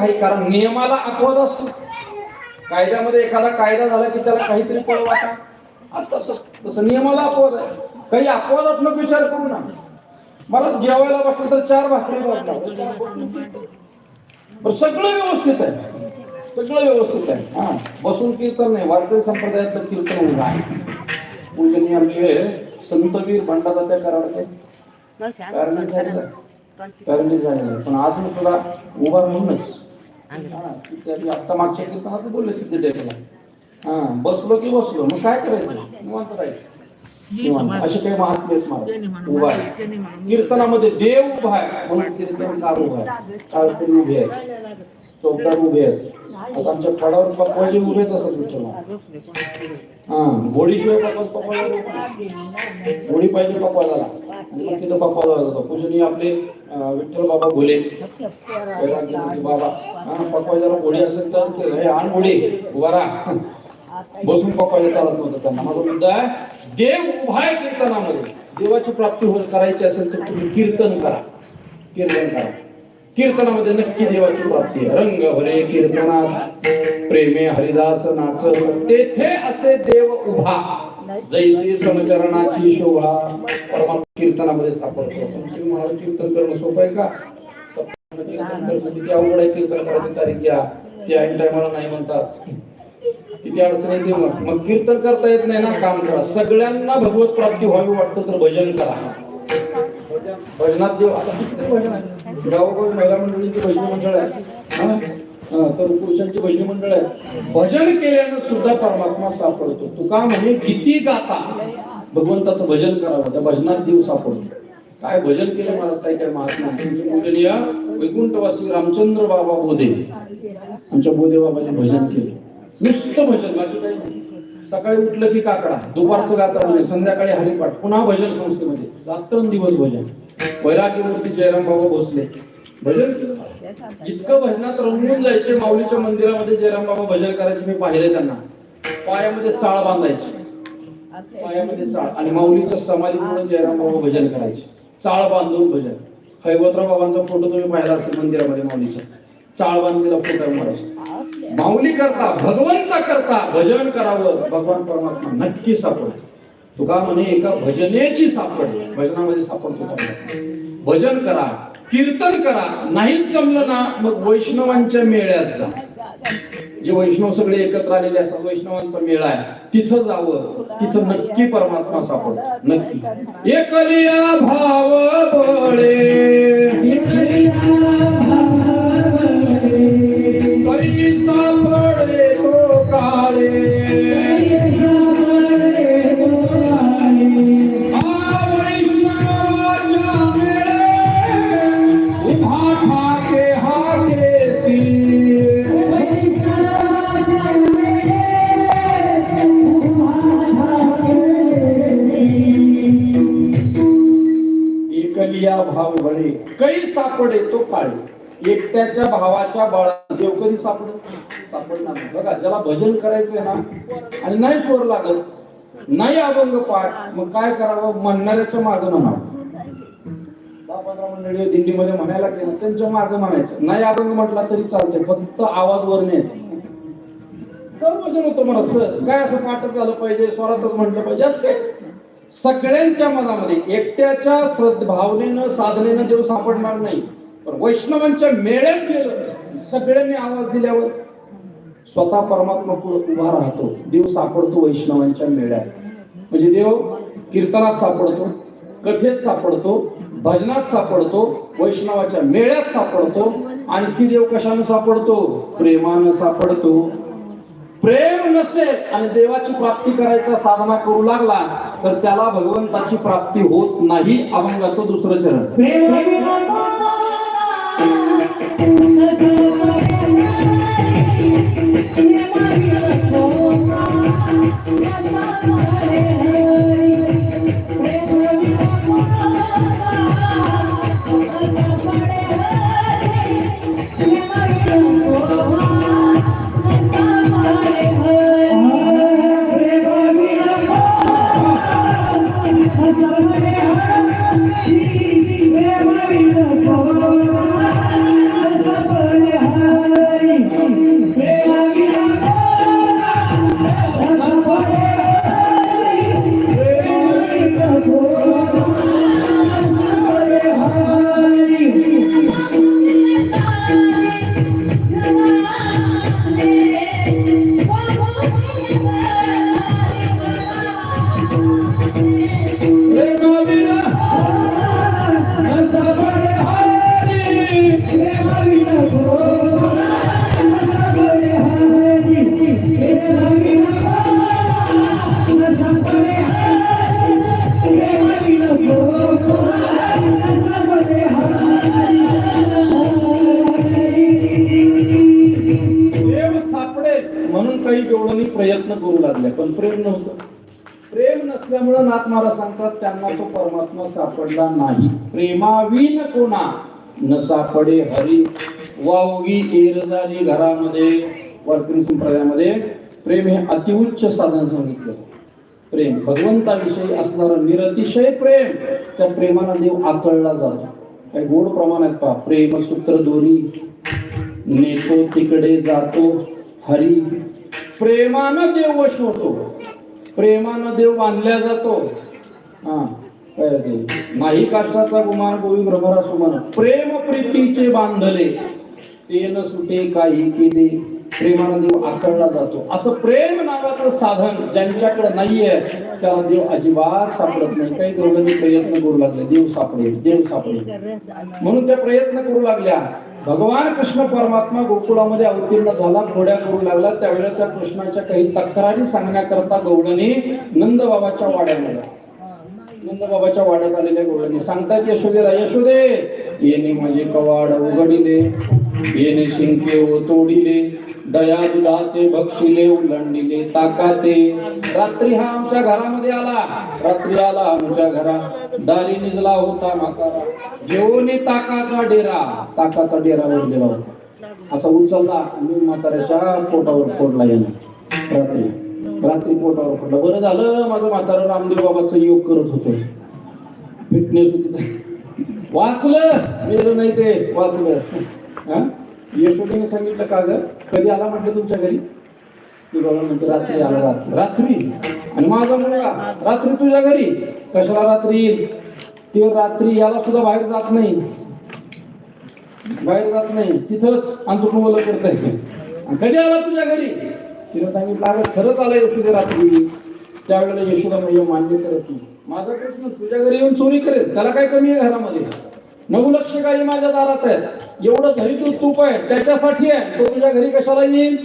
काही कारण नियमाला अपवाद असतो. कायद्यामध्ये एखादा कायदा झाला की त्याला काहीतरी पळ वाटा. असतं तसं- नियमाला अपवाद आहे. काही अपवादात्मक विचार करू ना मला जेवायला बसलं तर चार भाकरी वाटणार सगळं व्यवस्थित आहे. सगळं व्यवस्थित आहे. हा बसून कीर्तन नाही. वारकरी संप्रदायातलं कीर्तन उभं आहे पूजनीय आमचे संतवीर भंडारा कराडचे कारण झालेलं आहे. पण अजून सुद्धा उभा म्हणूनच हा, इत्यादी आता मागच्या कीर्तनात बोलले सिद्ध टेकला हा बसलो की बसलो. मग काय करायचं? निवांत राहायचं. असे काही महात्मे आहेत उभा आहे. कीर्तनामध्ये देव उभा आहे. म्हणून कीर्तनकार उभा आहे. काळकरी उभे आहेत चौकदार उभे आहेत. आता आमच्या फळावर पकवायचे उभेच असत विठ्ठल हा गोडीशिवाय पकवाज पकवायला गोडी पाहिजे पकवाजाला आणि तर पप्पा जातो पूजनीय आपले विठ्ठल बाबा भोले. बाबा. पप्पा जरा गोडी असेल तर हे आण गोडी वरा बसून पप्पा चालत नव्हतं त्यांना. माझा मुद्दा आहे देव उभा आहे कीर्तनामध्ये. देवाची प्राप्ती होईल करायची असेल तर तुम्ही कीर्तन करा. कीर्तन करा. कीर्तनामध्ये नक्की देवाची प्राप्ती रंग भरे कीर्तनात प्रेमे हरिदास नाच तेथे असे देव उभा. जैसी समचरणाची शोभा परमात्मा कीर्तनामध्ये सापडतो. पण तुम्ही म्हणाल कीर्तन करणं सोपं आहे का? किती अवघड आहे कीर्तन करायची तारीख घ्या. ते ऐन टायमाला नाही म्हणतात. किती अडचण येते मग? मग कीर्तन करता येत नाही ना काम करा. सगळ्यांना भगवत प्राप्ती व्हावी वाटतं तर भजन करा. भजनात देव आता किती भजन आहे गावोगावी महिला मंडळीची भजन मंडळ आहे तर पुरुषांची भजन मंडळ आहे. भजन केल्यानं सुद्धा परमात्मा सापडतो. तुका म्हणे किती गाता भगवंताचं भजन करावं त्या भजनात देव सापडतो. काय भजन केलं मला काय काय महात्मा पूजनीय वैकुंठवासी रामचंद्र बाबा बोधे. आमच्या बोधे बाबाने भजन केले. नुसतं भजन बाकी काही नाही. सकाळी उठलं की काकडा दुपारचं गाता म्हणजे संध्याकाळी हरिपाठ. पुन्हा भजन संस्थेमध्ये. रात्रंदिवस भजन. वैराग्यमूर्ती जयराम बाबा भोसले. भजन केलं. इतकं भजनात रंगून जायचे माऊलीच्या मंदिरामध्ये जयराम बाबा भजन करायचे मी पाहिले त्यांना. पायामध्ये चाळ बांधायचे. पायामध्ये चाळ. आणि माऊलीच्या म्हणून जयराम बाबा भजन करायचे. चाळ बांधून भजन. हैवतराव बाबांचा फोटो तुम्ही पाहिला असेल मंदिरामध्ये माऊलीचा. चाळ बांधलेला फोटो मारायचा माऊली करता भगवंता करता भजन करावं. भगवान परमात्मा नक्की सापडतो तुका म्हणे एका भजनेची सापड भजनामध्ये सापडतो भजन करा. कीर्तन करा नाही जमलं ना मग वैष्णवांच्या मेळ्यात जा. जे वैष्णव सगळे एकत्र आलेले असतात वैष्णवांचा मेळा आहे. तिथं जावं. तिथं नक्की परमात्मा सापड नक्की. एकलिया भाव बळे. एकट्याच्या भावाच्या बाळा देव कधी सापडत सापडणार नाही. बघा ज्याला भजन करायचंय ना आणि नाही स्वर लागत नाही अभंग पाठ मग काय करावं? म्हणणाऱ्याच्या मागं म्हणा दहा पंधरा मंडळी दिंडीमध्ये म्हणायला गेलं त्यांच्या मागं म्हणायचं. नाही अभंग म्हटला तरी चालतंय फक्त आवाज वर न्यायचा. तर भजन होतं म्हणा सर काय असं पाठक झालं पाहिजे? स्वरातच म्हटलं पाहिजे. असं काय? सगळ्यांच्या मनामध्ये एकट्याच्या श्रद्धा भावनेनं साधनेनं देव सापडणार नाही. पण वैष्णवांच्या मेळ्यात गेलं सगळ्यांनी आवाज दिल्यावर स्वतः परमात्मा पुढे उभा राहतो. देव सापडतो वैष्णवांच्या मेळ्यात. म्हणजे देव कीर्तनात सापडतो कथेत सापडतो भजनात सापडतो वैष्णवाच्या मेळ्यात सापडतो. आणखी देव कशाने सापडतो? प्रेमानं सापडतो. प्रेम नसेल आणि देवाची प्राप्ती करायचा साधना करू लागला तर त्याला भगवंताची प्राप्ती होत नाही अभंगाचं दुसरं चरण. Thank you. करू लागल्या पण प्रेम नव्हतं. प्रेम नसल्यामुळं नाथ महाराज सांगतात त्यांना तो परमात्मा सापडला नाही. प्रेमाविन कोणा? न सापडे हरी. वावगी एरदारी घरामध्ये वारकरी संप्रदायामध्ये प्रेम हे अतिउच्च साधन सांगितलं. प्रेम भगवंताविषयी असणारं निरतिशय प्रेम त्या प्रेमाला देव आकळला जातो. काही गोड प्रमाण आहेत पा प्रेम सूत्र दोरी नेतो तिकडे जातो हरी. प्रेमानं देव वश होतो प्रेमानं देव बांधल्या जातो. हा नाही काष्टाचा गुमान गोविंद भ्रमरा सुमान प्रेम प्रीतीचे बांधले. ते न सुटे काही केले. प्रेमानं देव आकळला जातो. असं प्रेम नावाचं साधन ज्यांच्याकडे नाहीये त्याला देव अजिबात सापडत नाही. काही दोघांनी प्रयत्न करू लागले. देव सापडेल देव सापडेल. म्हणून त्या प्रयत्न करू लागल्या. भगवान कृष्ण परमात्मा गोकुळामध्ये अवतीर्ण झाला घोड्या करू लागला. त्यावेळेला त्या कृष्णाच्या काही तक्रारी सांगण्याकरता गौडने नंदबाबाच्या वाड्यामध्ये नंदबाबाच्या वाड्यात आलेल्या गौडने सांगतात यशोदेला यशोदे येणे माझे कवाड उघडिले येणे शिंके ओ तोडिले दया दुधाते बक्षिले उलंडिले ताकाते. रात्री हा आमच्या घरामध्ये आला. रात्री आला आमच्या घरा दारी निजला होता म्हातारा. घेऊन ताकाचा डेरा. ताकाचा डेरा ओढलेला होता असा उचलला आणि म्हाताऱ्याच्या पोटावर फोडला येणार रात्री. रात्री पोटावर फोडला. बरं झालं माझं म्हातारा रामदेव बाबाचं योग करत होतो. फिटनेस होती. वाचलं. मेलं नाही ते. वाचलं. हा? यशोदेने सांगितलं का ग? कधी आला म्हटलं तुमच्या घरी? तू बाबा म्हणतो रात्री आला रात्री. रात्री? आणि माझा मुलगा रात्री तुझ्या घरी? कशाला रात्री? येईल ते रात्री याला सुद्धा बाहेर जात नाही. बाहेर जात नाही. तिथंच आमचं मुलं करत आहे. कधी आला तुझ्या घरी? तिने सांगितलं अगं खरंच आलं यशोदे रात्री. त्यावेळेला यशोदा मैया मान्य करत नाही. माझा प्रश्न तुझ्या घरी येऊन चोरी करेल? त्याला काय कमी आहे घरामध्ये? नवलक्ष गाई माझ्या दारात आहे. एवढं घरी तू तूप आहे. त्याच्यासाठी आहे. तो तुझ्या घरी कशाला येईल?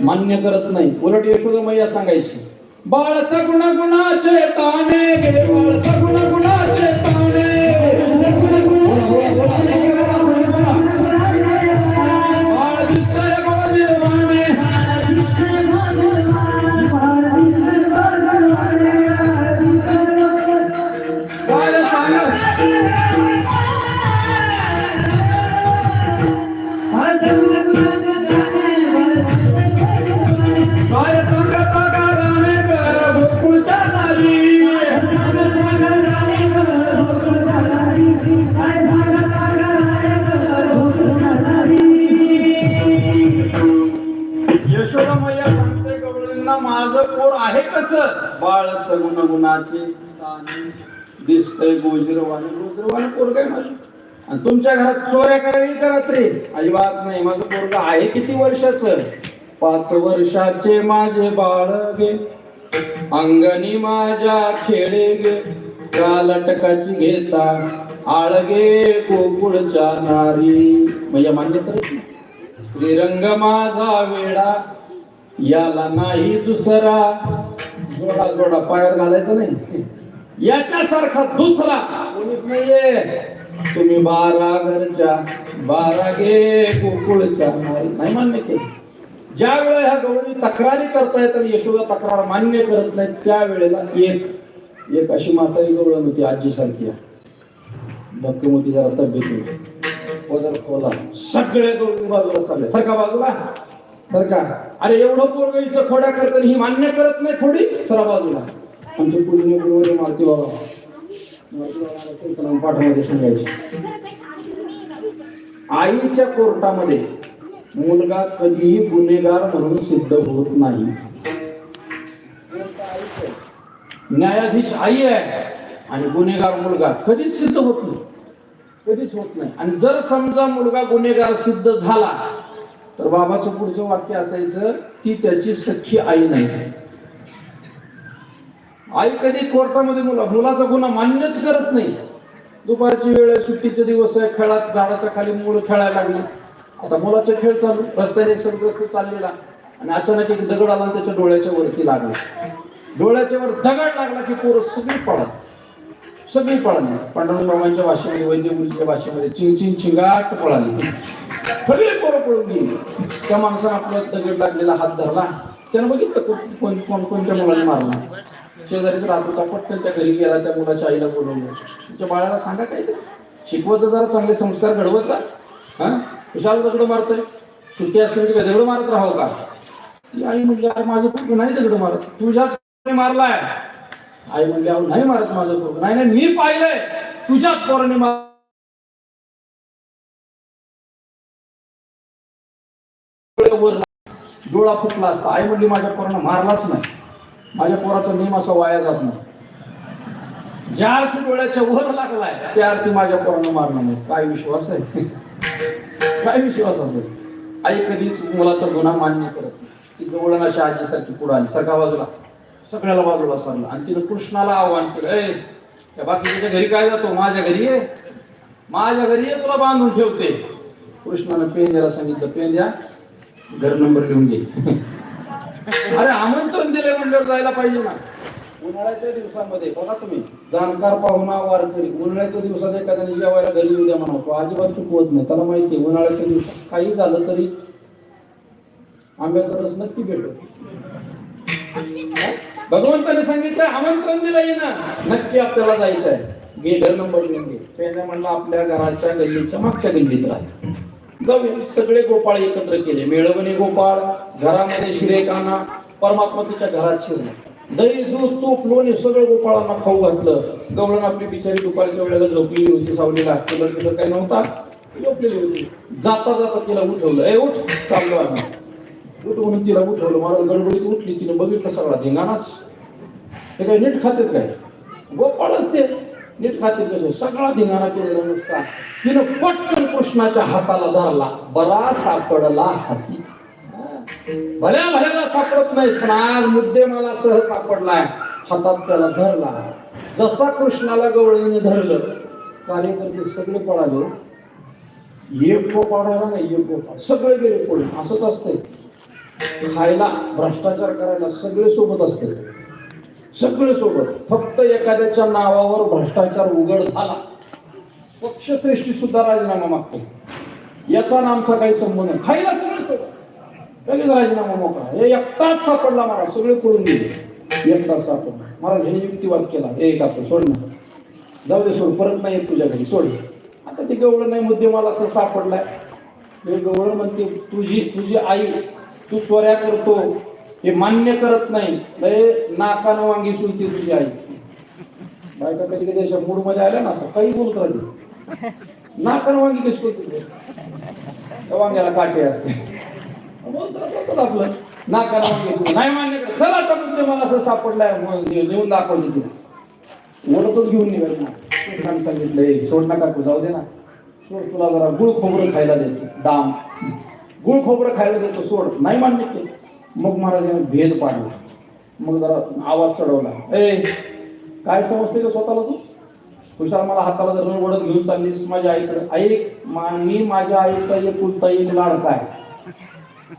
मान्य करत नाही. उलट यशोद मैया सांगायची बाळ सगुण गुणाचे ताने बाळ सगुण गुणाचे ताने गवळींना माझं पोर आहे कसं? बाळ सगुण गुणाचे दिसतंय गोजिरवाने गोजिरवाने पोर काय माझं? आणि तुमच्या घरात चोऱ्या करावी का रात्री अजिबात नाही माझं पोरग आहे किती वर्षाचं? पाच वर्षाचे माझे बाळ गे. अंगणी माझ्या खेळे गे. त्या लटकाची घेता आळगे गोकुळच्या नारी. म्हणजे मान्य. श्रीरंग माझा वेडा. याला नाही दुसरा. जोडा जोडा पायात घालायचं नाही. याच्यासारखा दुसरा कोणीच नाहीये. तुम्ही बारा घरच्या बारा गे गोकुळच्या नाही मान्य केलं. ज्या वेळेला ह्या गवळणी तक्रारी करताय आणि यशोदा तक्रार मान्य करत नाहीत त्यावेळेला एक एक अशी म्हातारी गवळण होती आजीसारखी. भक्कमती जरा तब्येत होती पदर खोला. सगळे दोन बाजूला चालले. सरका बाजूला? बर का? अरे एवढं पोरग खोड्या करताना ही मान्य करत नाही खोडी? सरा बाजूला. आमचे पूर्ण गुरुवारी मारती बाबा. पाठामध्ये सांगायचे. आईच्या कोर्टामध्ये मुलगा कधीही गुन्हेगार म्हणून सिद्ध होत नाही. न्यायाधीश आई आहे आणि गुन्हेगार मुलगा कधीच सिद्ध होत नाही. कधीच होत नाही. आणि जर समजा मुलगा गुन्हेगार सिद्ध झाला तर बाबाचं पुढचं वाक्य असायचं ती त्याची सख्खी आई नाही. आई कधी कोर्टामध्ये मुला मुलाचा गुन्हा मान्यच करत नाही. दुपारची वेळ आहे, सुट्टीचे दिवस आहे खेळात झाडाच्या खाली मुलं खेळायला लागली. आता मुलाचा खेळ चालू रस्त्याने एक चाललेला. आणि अचानक एक दगड आला आणि त्याच्या डोळ्याच्या वरती लागला. डोळ्याच्या वर दगड लागला की पोरं सगळी पडत सगळी पळाली पांडुरंग बाबांच्या भाषेमध्ये वैद्यगुरूच्या भाषेमध्ये चिंग चिंग चिंगाट पळाली सगळी पोरं पळून गेली. त्या माणसानं आपल्या दगड लागलेला हात धरला. त्यानं बघितलं कोण कोण कोणत्या मुलाने मारला. शेजारीच राहत होता पटकन त्या घरी गेला त्या मुलाच्या आईला बोलवलं. तुमच्या बाळाला सांगा काय ते शिकवत जरा चांगले संस्कार घडवचा हा? कुशाल दगड मारतोय. सुट्टी असली म्हणजे काय दगड मारत राहावं का? ती आई म्हणजे अरे माझं पोरगं नाही दगड मारत तुझ्याच मारलाय. आई म्हणली अहो नाही मारत माझं पोरगं. नाही नाही मी पाहिलंय. तुझ्याच पोराने वर डोळा फुटला असता. आई म्हणली माझ्या पोरानं मारलाच नाही. माझ्या पोराचा नेम असा वाया जात नाही. ज्या अर्थी डोळ्याच्या वर लागलाय त्या अर्थी माझ्या पोरानं मारणार नाही. काय विश्वास आहे? काय विश्वास असेल? आई कधीच मुलाचा गुन्हा मान्य करत ती गवळण अशा आजीसारखी पुढे आली. सगळ्या बाजूला. सगळ्याला बाजूला सरला आणि तिनं कृष्णाला आव्हान केलं ए त्या बाकीच्या घरी काय जातो? माझ्या घरी ये. माझ्या घरी ये तुला बांधून ठेवते. कृष्णानं पेन द्यायला सांगितलं पेन द्या घर नंबर लिहून घे. अरे आमंत्रण दिले म्हणल्यावर जायला पाहिजे ना. उन्हाळ्याच्या दिवसामध्ये बघा तुम्ही जाणकार पाहुणा वारकरी उन्हाळ्याच्या दिवसात एखाद्याने जेवायला घरी येऊ द्या म्हणतो अजिबात चुकवत नाही. त्याला माहिती आहे उन्हाळ्याच्या दिवसात काही झालं तरी आंब्याचा रस नक्की भेटतो. भगवंताने सांगितलं आमंत्रण दिलंय ना नक्की आपल्याला जायचं आहे गे घर नंबर लिहून त्याने म्हणलं आपल्या घराच्या गल्लीच्या मागच्या गल्लीत राहते जाऊया. सगळे गोपाळ एकत्र केले. मेळवणे गोपाळ घरामध्ये शिरेकाना परमात्मा तिच्या घरात शिरला. दही दूध तूप लोणी सगळं गोपाळांना खाऊ घातलं. गवळण आपली बिचारी दुपारच्या वेळेला झोपलेली होती. सावलीला कलर किलर काही नव्हता. झोपलेली होती. जाता जाता तिला उठवलं. ए उठ. चाललो आम्ही. उठ तिला उठवलं मला गडबडीत उठली तिने बघितलं सगळा धिंगाणाच ते काय नीट खातेत काय? गोपाळच ते. नीट खाते कसं? सगळा धिंगाणा केलेला नुसता. तिनं पटकन कृष्णाच्या हाताला धरला बरा सापडला हाती. भल्या भल्याला सापडत नाहीस पण आज मुद्दे मला सह सापडलाय. हातात त्याला धरला. जसा कृष्णाला गवळीने धरलं कार्यकर्ते सगळे पळाले. एक पाडायला नाही एक गोपाळ सगळे गेले पळून असंच असतंय. खायला भ्रष्टाचार करायला सगळे सोबत असते. सगळे सोबत. फक्त एखाद्याच्या नावावर भ्रष्टाचार उघड झाला. पक्षश्रेष्ठी सुद्धा राजीनामा मागतो. याचा नामचा आमचा काही संबंध नाही. खायला सगळे सोबत. लगेच राजीनामा मोकळा. हे एकटाच सापडला मला. सगळे पळून गेले. एकटाच सापडला. मला हे युक्तिवाद केला. हे एक असं सोड ना. जाऊ दे सोड. परत नाही येत घरी. सोड. आता ते गवळ नाही मुद्दे मला असं सापडलाय गवळ म्हणते तुझी तुझी आई तू चोऱ्या करतो. हे मान्य करत नाही. लय नाकान वांगी सुलती तुझी आई. बायका कधी कधी अशा मूडमध्ये आल्या ना असं काही बोलत राहिली नाकान वांगी कशी करते त्या वांग्याला काटे असते. बोलतात आपलं. नाकानं वांगी नाही मान्य कर चला आता तुझे मला असं सापडलंय. मग नेऊन दाखवली तू. ओढतच घेऊन निघाल ना सोड नका तू जाऊ दे ना. सोड तुला जरा गुळ खोबरं खायला दे. दाम. गुळ खोबरं खायला देतो सोड. नाही मान्य केलं. मग महाराजांनी भेद पाडला. मग जरा आवाज चढवला. ए काय समजते का स्वतःला तू? हुशार मला हाताला धरून ओढत घेऊन चाललीस माझ्या आईकडे. आई मी माझ्या आईचा एक पुलता एक लाडका आहे.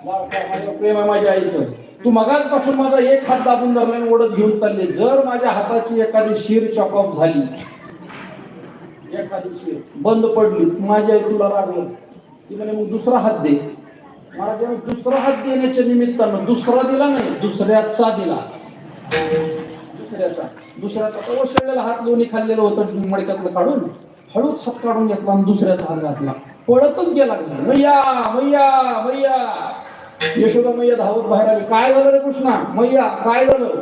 लाडका प्रेम आहे माझ्या आईचं. तू मगाचपासून माझा एक हात दाबून धरल्याने ओढत घेऊन चालले जर माझ्या हाताची एखादी शिर ऑफ झाली एखादी शिर बंद पडली माझी आई तुला लागलं ती म्हणे मग दुसरा हात दे. मला दुसरा हात देण्याच्या निमित्तानं दुसरा दिला नाही दुसऱ्याचा दिला. दुसऱ्याचा. दुसऱ्याचा. तर हात लोणी खाल्लेलं होतं मडक्यातलं काढून हळूच हात काढून घेतला आणि दुसऱ्याचा हात घातला. पळतच गेला मैया मैया मैया. यशोदा मैया धावत बाहेर आली. काय झालं रे कृष्णा? मैया काय झालं?